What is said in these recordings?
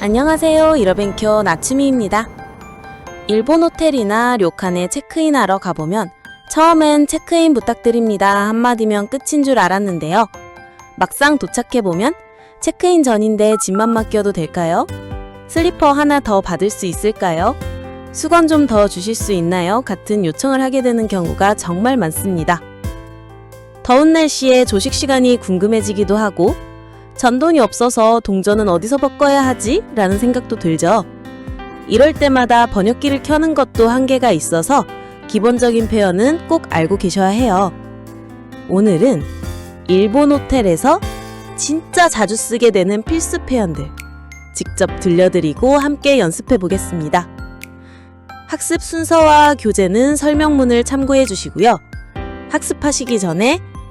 안녕하세요. 이러벤큐 나츠미입니다. 일본 호텔이나 료칸에 체크인하러 가보면 처음엔 체크인 부탁드립니다 한마디면 끝인 줄 알았는데요. 막상 도착해보면 체크인 전인데 짐만 맡겨도 될까요? 슬리퍼 하나 더 받을 수 있을까요? 수건 좀 더 주실 수 있나요? 같은 요청을 하게 되는 경우가 정말 많습니다. 더운 날씨에 조식 시간이 궁금해지기도 하고 잔돈이 없어서 동전은 어디서 바꿔야 하지? 라는 생각도 들죠. 이럴 때마다 번역기를 켜는 것도 한계가 있어서 기본적인 표현은 꼭 알고 계셔야 해요. 오늘은 일본 호텔에서 진짜 자주 쓰게 되는 필수 표현들 직접 들려드리고 함께 연습해 보겠습니다. 학습 순서와 교재는 설명문을 참고해 주시고요. 학습하시기 전에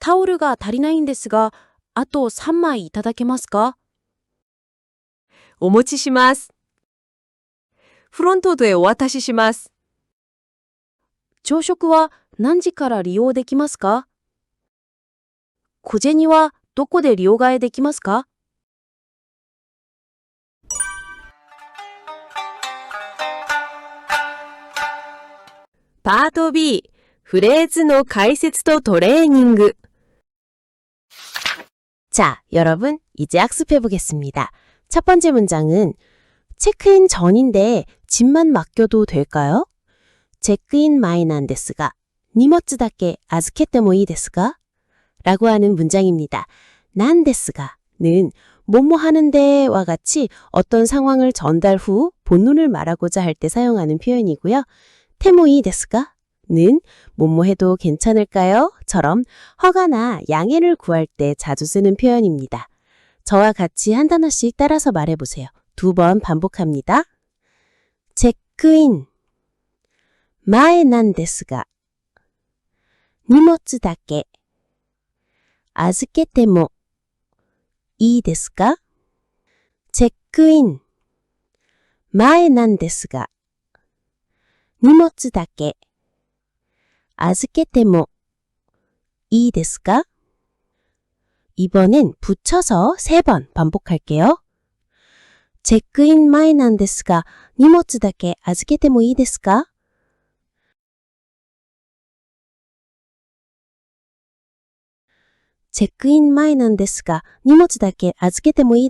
タオルが足りないんですが、あと3枚いただけますか？お持ちします。フロントでお渡しします。朝食は何時から利用できますか？小銭はどこで両替できますか？パート B、フレーズの解説とトレーニング。 자, 여러분, 이제 학습해 보겠습니다. 첫 번째 문장은 체크인 전인데 짐만 맡겨도 될까요? 체크인 마이난 데스가 니모츠 다케 아즈케테 모이 데스가? 라고 하는 문장입니다. 난 데스가 는 뭐뭐 하는데와 같이 어떤 상황을 전달 후 본론을 말하고자 할 때 사용하는 표현이고요. 테모이 데스가 는 뭐뭐 해도 괜찮을까요? 처럼 허가나 양해를 구할 때 자주 쓰는 표현입니다. 저와 같이 한 단어씩 따라서 말해보세요. 두 번 반복합니다. 체크인 마에 난 데스가 니모츠 다케 아즈케테 모いいですかチェックイン前なんですが荷物だけ 預けてもいいですか? 이번엔 붙여서 세 번 반복할게요. 체크인前なんですが、荷物だけ預けてもいいですか? 체크인 前なんですが、荷物だけ預けてもいい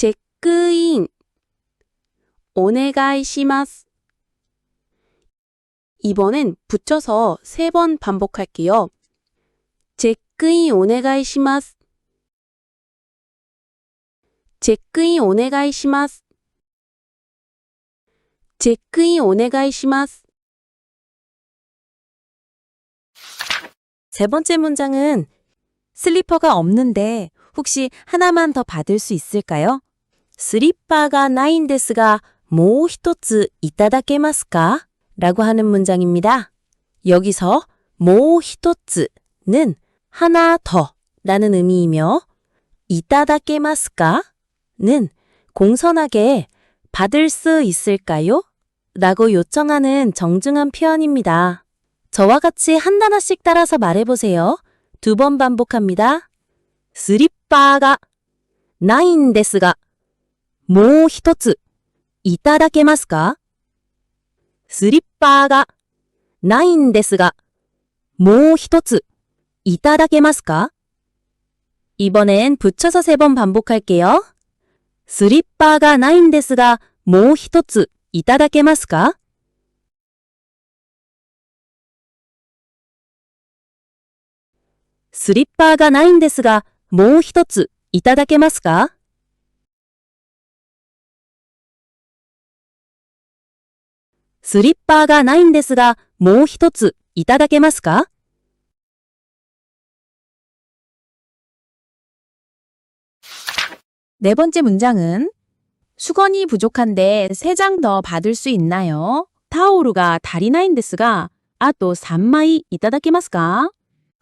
체크인 오네가이시마스 이번엔 붙여서 세 번 반복할게요. チェックインお願いします。チェックインお願いします。チェックインお願いします。 세 번째 문장은 슬리퍼가 없는데 혹시 하나만 더 받을 수 있을까요? 히토츠는 하나 더 라는 의미이며 이타다케마스까? 는 공손하게 받을 수 있을까요? 라고 요청하는 정중한 표현입니다. 저와 같이 한 단어씩 따라서 말해보세요. 두 번 반복합니다. 슬리퍼가 나인 데스가 모 히토츠 이타다케마스까? 슬리퍼가 나인 데스가 모 히토츠 いただけますか 이번엔 붙여서 세 번 반복할게요. スリッパがないんですが、もう一ついただけますかスリッパがないんですが、もう一ついただけますか スリッパがないんですが、もう一ついただけますか 네 번째 문장은 수건이 부족한데 세 장 더 받을 수 있나요? 타오르가 다리나인데스가 아또 3마이 이따다키마스까?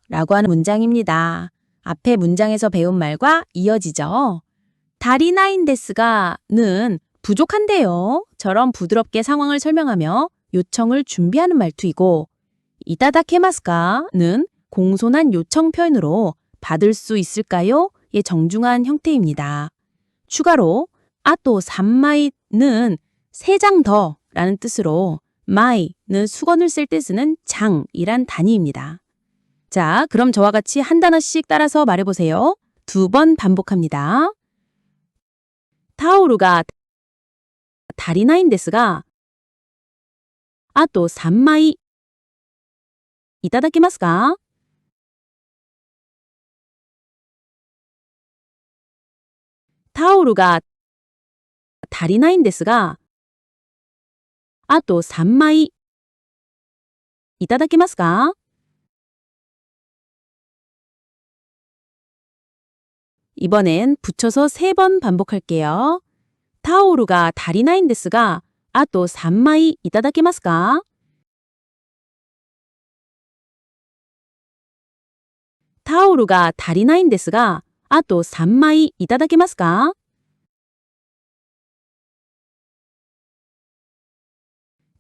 라고 하는 문장입니다. 앞에 문장에서 배운 말과 이어지죠. 다리나인데스가는 부족한데요. 처럼 부드럽게 상황을 설명하며 요청을 준비하는 말투이고 이따다케마스까는 공손한 요청 표현으로 받을 수 있을까요? 의 정중한 형태입니다. 추가로 아또 3마이는 세 장 더라는 뜻으로 마이는 수건을 쓸 때 쓰는 장이란 단위입니다. 자, 그럼 저와 같이 한 단어씩 따라서 말해보세요. 두 번 반복합니다. 타오르가 다리나인데스가 아또 3마이 이따다키마스까? 타오르가 다리나인데스가 아또 3마이 이따다키마스까? 이번엔 붙여서 세번 반복할게요. 타오르가 다리나인데스가 아또 3마이 이따다키마스까? 타오르가 다리나인데스가 아또 3마이 이따다키마스까?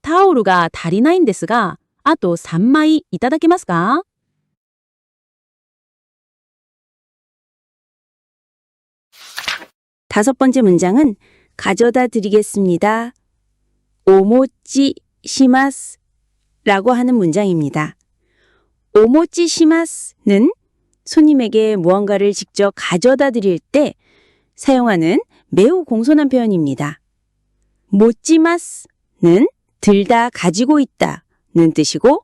타오르가 다리나인데스가 아또 3마이 이따다키마스까? 다섯 번째 문장은 가져다 드리겠습니다. 오모찌 시마스 라고 하는 문장입니다. 오모찌 시마스는 손님에게 무언가를 직접 가져다 드릴 때 사용하는 매우 공손한 표현입니다. 모찌마스는 들다 가지고 있다는 뜻이고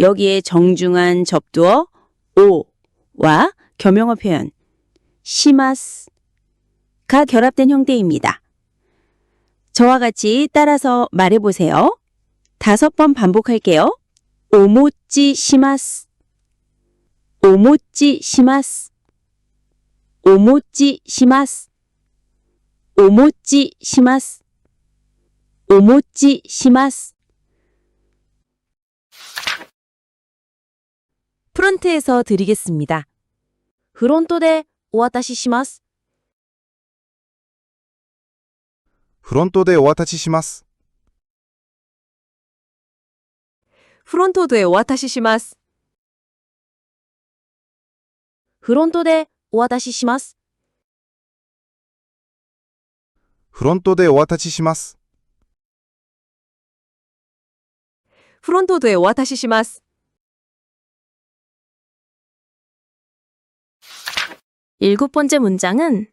여기에 정중한 접두어 오와 겸용어 표현 시마스 가 결합된 형태입니다. 저와 같이 따라서 말해보세요. 다섯 번 반복할게요. 오모찌 시마스 오모찌 시마스 오모찌 시마스 오모찌 시마스 오모찌 시마스 프론트에서 드리겠습니다. 프론토데 오와타시 시마 フロントでお渡しします。 프론토도에 오와타시 시마스. フロントでお渡しします。フロントでお渡しします。 프론토도에 오와타시 시마스. 일곱 번째 문장은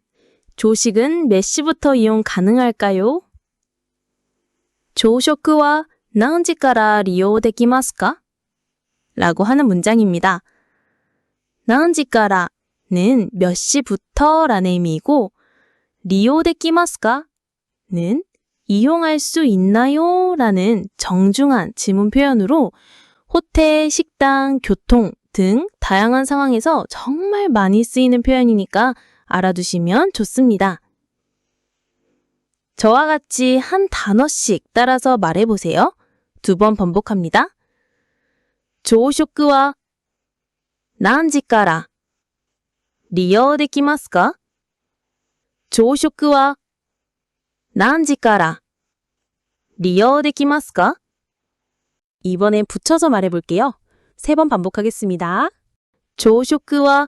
조식은 몇 시부터 이용 가능할까요? 조식과 나은지까라 리오 되기마스까? 라고 하는 문장입니다. 나은지까라는 몇 시부터 라는 의미이고 리오 되기마스까? 는 이용할 수 있나요? 라는 정중한 질문 표현으로 호텔, 식당, 교통 등 다양한 상황에서 정말 많이 쓰이는 표현이니까 알아두시면 좋습니다. 저와 같이 한 단어씩 따라서 말해보세요. 두 번 반복합니다. 조쇼크와 되기마스까? 조쇼크와 난지까라 되기마스까? 이번엔 붙여서 말해볼게요. 세 번 반복하겠습니다. 조쇼크와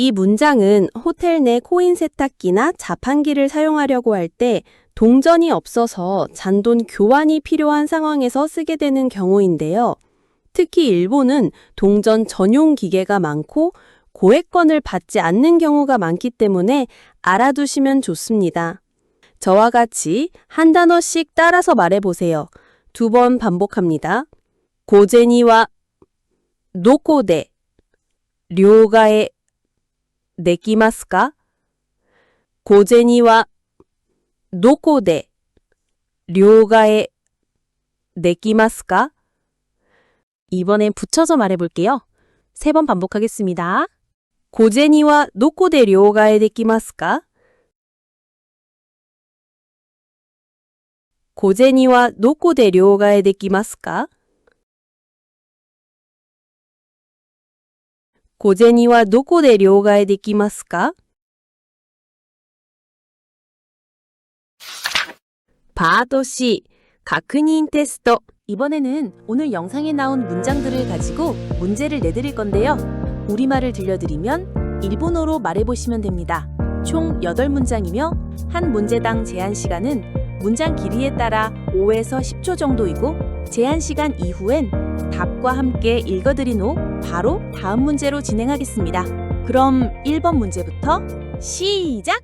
이 문장은 호텔 내 코인 세탁기나 자판기를 사용하려고 할 때 동전이 없어서 잔돈 교환이 필요한 상황에서 쓰게 되는 경우인데요. 특히 일본은 동전 전용 기계가 많고 고액권을 받지 않는 경우가 많기 때문에 알아두시면 좋습니다. 저와 같이 한 단어씩 따라서 말해보세요. 두 번 반복합니다. 고제니와 노코데 료가에 내기마스까? 고제니와 노코데 료가에 내기마스까? 이번엔 붙여서 말해볼게요. 세 번 반복하겠습니다. 고제니와 노코데 료가에 되기마스까? 고제니와 노코데 료가에 되기마스까? 되기마스까? 바도시 가크닌 테스트 이번에는 오늘 영상에 나온 문장들을 가지고 문제를 내드릴 건데요. 우리말을 들려드리면 일본어로 말해보시면 됩니다. 총 8문장이며 한 문제당 제한 시간은 문장 길이에 따라 5에서 10초 정도이고 제한 시간 이후엔 답과 함께 읽어드린 후 바로 다음 문제로 진행하겠습니다. 그럼 1번 문제부터 시작!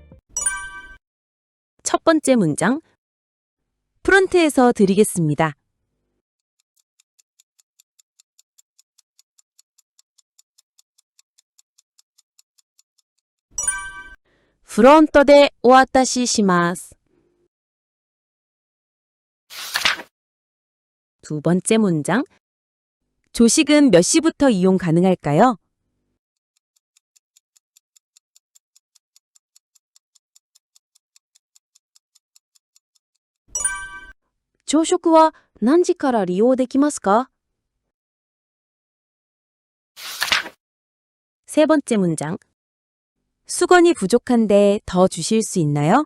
첫 번째 문장 프론트에서 드리겠습니다. 프론트 대 오아타시 시마스 두 번째 문장 조식은 몇 시부터 이용 가능할까요? 조식은 何時から利用できますか? 세 번째 문장. 수건이 부족한데 더 주실 수 있나요?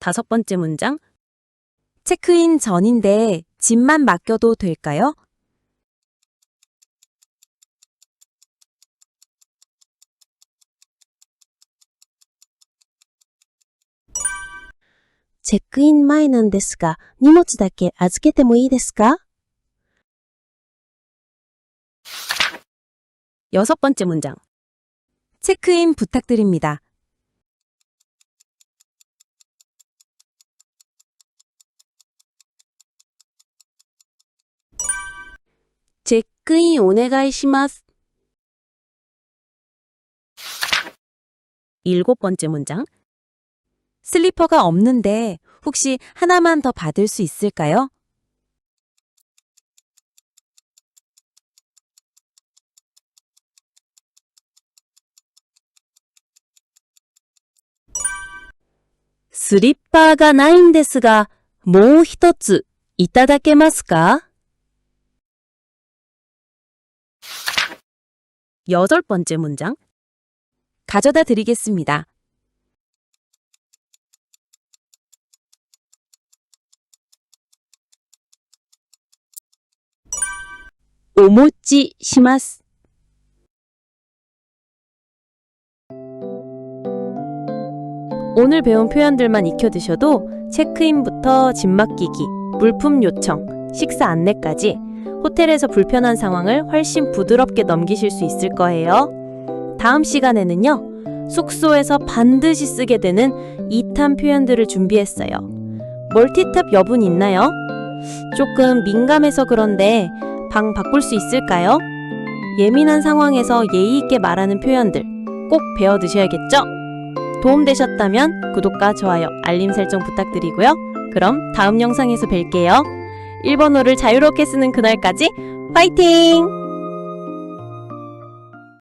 다섯 번째 문장. 체크인 전인데 짐만 맡겨도 될까요? 체크인 前なんですが、荷物だけ預けてもいいですか 여섯 번째 문장. 체크인 부탁드립니다. 체크인 오네가이시마스. 일곱 번째 문장. 슬리퍼가 없는데 혹시 하나만 더 받을 수 있을까요? 슬리퍼가 ないんですが、もう一ついただけますか? 여덟 번째 문장. 가져다 드리겠습니다. 오모치 시마스. 오늘 배운 표현들만 익혀두셔도 체크인부터 짐 맡기기, 물품 요청, 식사 안내까지 호텔에서 불편한 상황을 훨씬 부드럽게 넘기실 수 있을 거예요. 다음 시간에는요, 숙소에서 반드시 쓰게 되는 2탄 표현들을 준비했어요. 멀티탭 여분 있나요? 조금 민감해서 그런데 방 바꿀 수 있을까요? 예민한 상황에서 예의 있게 말하는 표현들 꼭 배워 두셔야겠죠? 도움되셨다면 구독과 좋아요, 알림 설정 부탁드리고요. 그럼 다음 영상에서 뵐게요. 일본어를 자유롭게 쓰는 그날까지 파이팅!